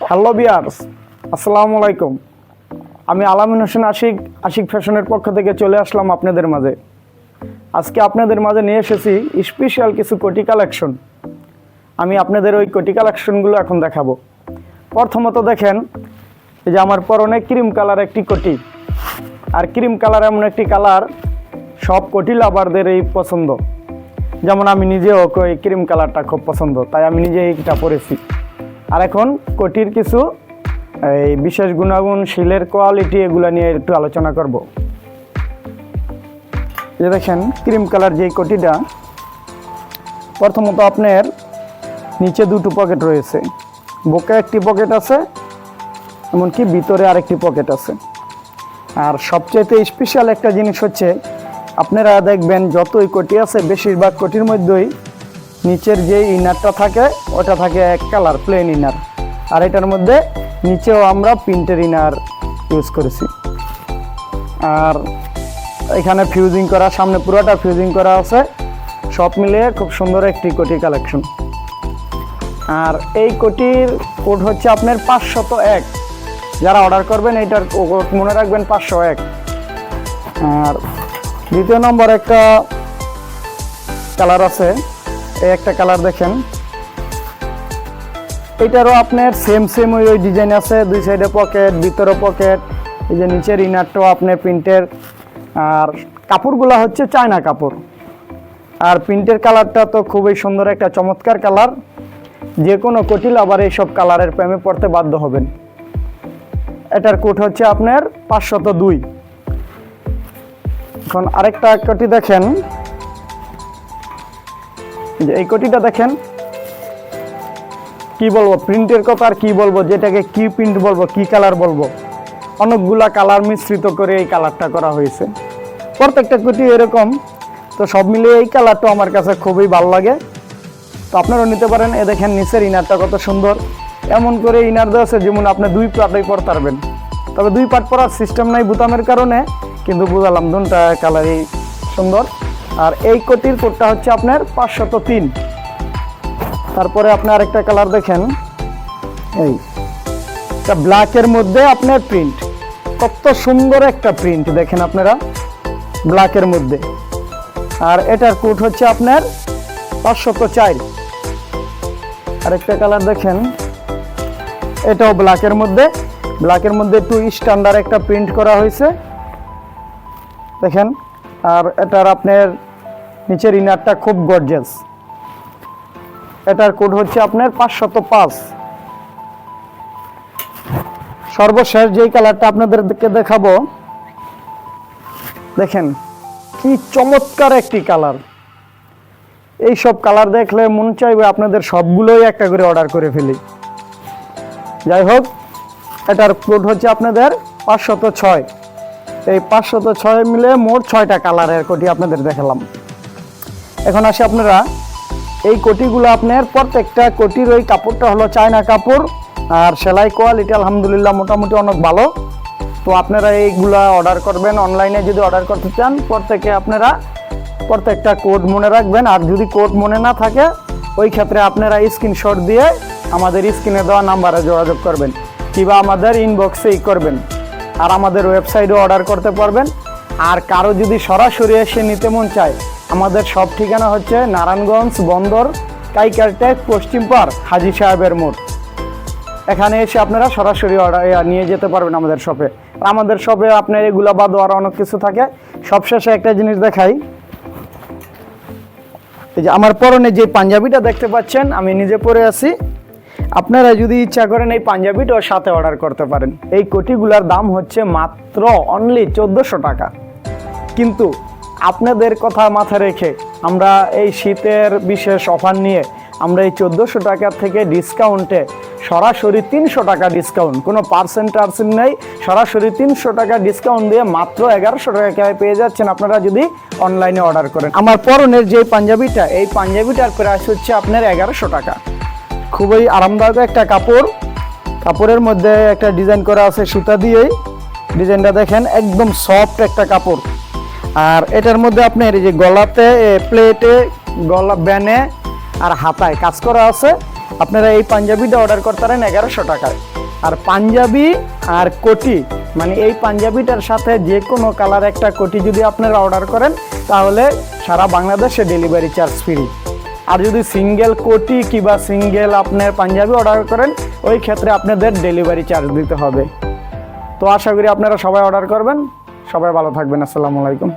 Hello বিয়ার্স আসসালামু আলাইকুম আমি আলামিন হোসেন আশিক আশিক ফ্যাশনের পক্ষ থেকে চলে আসলাম আপনাদের মাঝে। আজকে আপনাদের মাঝে নিয়ে এসেছি স্পেশাল কিছু কোটি কালেকশন আমি আপনাদের ওই কোটি কালেকশনগুলো এখন দেখাবো। প্রথমত দেখেন যে আমার পরনে ক্রিম কালার একটি কোটি। আর ক্রিম কালার এমন একটি কালার সব কোটি লাভারদের এই পছন্দ। যেমন আমি নিজেও ক্রিম কালারটা খুব পছন্দ, তাই আমি নিজে এইটা পরেছি। আর এখন কোটির কিছু, এই বিশেষ গুণাগুণ, শিলের কোয়ালিটি এগুলো নিয়ে একটু আলোচনা করব। যে দেখেন ক্রিম কালার যে কোটিটা, প্রথমত আপনার নিচে দুটো পকেট রয়েছে। বুকে একটি পকেট আছে, এমনকি ভিতরে আরেকটি পকেট আছে। আর সবচেয়ে স্পেশাল একটা জিনিস হচ্ছে, আপনারা দেখবেন যতই কোটি আছে, বেশিরভাগ কোটির মধ্যেই নিচের যে ইনারটা থাকে, ওটা থাকে এক কালার প্লেন ইনার আর এটার মধ্যে নিচেও আমরা প্রিন্টের ইনার ইউজ করেছি। আর এখানে ফিউজিং করা, সামনে পুরোটা ফিউজিং করা আছে। সব মিলিয়ে খুব সুন্দর একটি কোটি কালেকশন আর এই কোটির কোড হচ্ছে আপনার পাঁচশত এক। যারা অর্ডার করবেন, এইটার কোড মনে রাখবেন পাঁচশো এক। আর দ্বিতীয় নম্বর একটা কালার আছে। এই একটা কালার দেখেন। এটারও আপনার সেম সেম ওই ওই ডিজাইন আছে। দুই সাইডে পকেট ভিতরে পকেট এই যে নিচের ইনারটাও আপনার প্রিন্টের আর কাপড়গুলো হচ্ছে চায়না কাপড়। আর প্রিন্টের কালারটা তো খুবই সুন্দর, একটা চমৎকার কালার। যে কোনো কটিল আবার এইসব কালারের প্রেমে পড়তে বাধ্য হবেন। এটার কোট হচ্ছে আপনার পাঁচশত দুই। এখন আরেকটা কোটি দেখেন। এই কোটিটা দেখেন। কি বলব, প্রিন্টের কথা আর কি বলব, যেটাকে কি প্রিন্ট বলব, কি কালার বলব, অনেকগুলা কালার মিশ্রিত করে এই কালারটা করা হয়েছে। প্রত্যেকটা কোটি এরকম, তো সব মিলিয়ে এই কালারটা আমার কাছে খুবই ভালো লাগে। তো আপনারাও নিতে পারেন, এ দেখেন নিচের ইনারটা কত সুন্দর। এমন করে ইনার দেওয়া আছে যেমন আপনি দুই পার্টই পরতে পারবেন। তবে দুই পার্ট পরার সিস্টেম নাই বুতামের কারণে, কিন্তু বুঝালাম দুটা কালারই সুন্দর। আর এই কোটির কোটটা হচ্ছে আপনার পাঁচশত তিন। তারপরে আপনি আরেকটা কালার দেখেন। এই, এটা ব্ল্যাকের মধ্যে আপনার প্রিন্ট কত সুন্দর একটা প্রিন্ট দেখেন আপনারা ব্ল্যাকের মধ্যে। আর এটার কোট হচ্ছে আপনার পাঁচশত চার। আরেকটা কালার দেখেন, এটাও ব্ল্যাকের মধ্যে। ব্ল্যাকের মধ্যে একটু স্ট্যান্ডার্ড একটা প্রিন্ট করা হয়েছে। দেখেন, আর এটার আপনার নিচের ইনারটা খুব গর্জাস এটার কোড হচ্ছে আপনার পাঁচশত পাঁচ। সর্বশেষ যেই কালারটা আপনাদেরকে দেখাবো, দেখেন কি চমৎকার একটি কালার এই সব কালার দেখলে মন চাইবে আপনাদের সবগুলোই একটা করে অর্ডার করে ফেলি। যাই হোক, এটার কোড হচ্ছে আপনাদের পাঁচশত ছয়। এই পাঁচশত ছয় মিলে মোট ছয়টা কালারের কোটি আপনাদের দেখালাম। এখন আসি আপনারা। এই কোটিগুলো আপনার প্রত্যেকটা কোটির ওই কাপড়টা হলো চায়না কাপড় আর সেলাই কোয়ালিটি আলহামদুলিল্লাহ মোটামুটি অনেক ভালো। তো আপনারা এইগুলা অর্ডার করবেন অনলাইনে যদি অর্ডার করতে চান, প্রত্যেকে আপনারা প্রত্যেকটা কোড মনে রাখবেন। আর যদি কোড মনে না থাকে, ওই ক্ষেত্রে আপনারা স্ক্রিনশট দিয়ে আমাদের স্ক্রিনে দেওয়া নাম্বারে যোগাযোগ করবেন। কিংবা আমাদের ইনবক্সেই করবেন। আর আমাদের ওয়েবসাইটও অর্ডার করতে পারবেন। আর কারও যদি সরাসরি এসে নিতে মন চায়, আমাদের সব ঠিকানা হচ্ছে নারায়ণগঞ্জ বন্দর কাইকারটেক পশ্চিম পার হাজি সাহেবের মোড়। এখানে এসে আপনারা সরাসরি অর্ডার নিয়ে যেতে পারবেন আমাদের শপে। আমাদের শপে আপনার এগুলো বাদও আরও অনেক কিছু থাকে। সবশেষে একটা জিনিস দেখাই। এই যে আমার পরনে যে পাঞ্জাবিটা দেখতে পাচ্ছেন, আমি নিজে পরে আছি। আপনারা যদি ইচ্ছা করেন এই পাঞ্জাবিটাও সাথে অর্ডার করতে পারেন। এই কোটিগুলার দাম হচ্ছে মাত্র অনলি চোদ্দোশো টাকা। কিন্তু আপনাদের কথা মাথায় রেখে আমরা এই শীতের বিশেষ অফার নিয়ে আমরা এই চোদ্দোশো টাকা থেকে ডিসকাউন্টে সরাসরি তিনশো টাকা ডিসকাউন্ট, কোনো পার্সেন্ট টার্সেন্ট নেই। সরাসরি তিনশো টাকা ডিসকাউন্ট দিয়ে মাত্র এগারোশো টাকায় পেয়ে যাচ্ছেন আপনারা যদি অনলাইনে অর্ডার করেন। আমার পরনের যে পাঞ্জাবিটা, এই পাঞ্জাবিটার প্রাইস হচ্ছে আপনার এগারোশো টাকা। খুবই আরামদায়ক একটা কাপড়। কাপড়ের মধ্যে একটা ডিজাইন করা আছে সুতা দিয়েই। ডিজাইনটা দেখেন, একদম সফট একটা কাপড়। আর এটার মধ্যে আপনার এই যে গলাতে প্লেটে গলা ব্যানে আর হাতায় কাজ করা আছে। আপনারা এই পাঞ্জাবিটা অর্ডার করতে পারেন এগারোশো টাকায়। আর পাঞ্জাবি আর কোটি মানে এই পাঞ্জাবিটার সাথে যে কোনো কালার একটা কোটি যদি আপনারা অর্ডার করেন, তাহলে সারা বাংলাদেশে ডেলিভারি চার্জ ফ্রি আর যদি সিঙ্গেল কোটি কিংবা সিঙ্গেল আপনার পাঞ্জাবি অর্ডার করেন, ওই ক্ষেত্রে আপনাদের ডেলিভারি চার্জ দিতে হবে। তো আশা করি আপনারা সবাই অর্ডার করবেন। সবাই ভালো থাকবেন। আসসালামু আলাইকুম।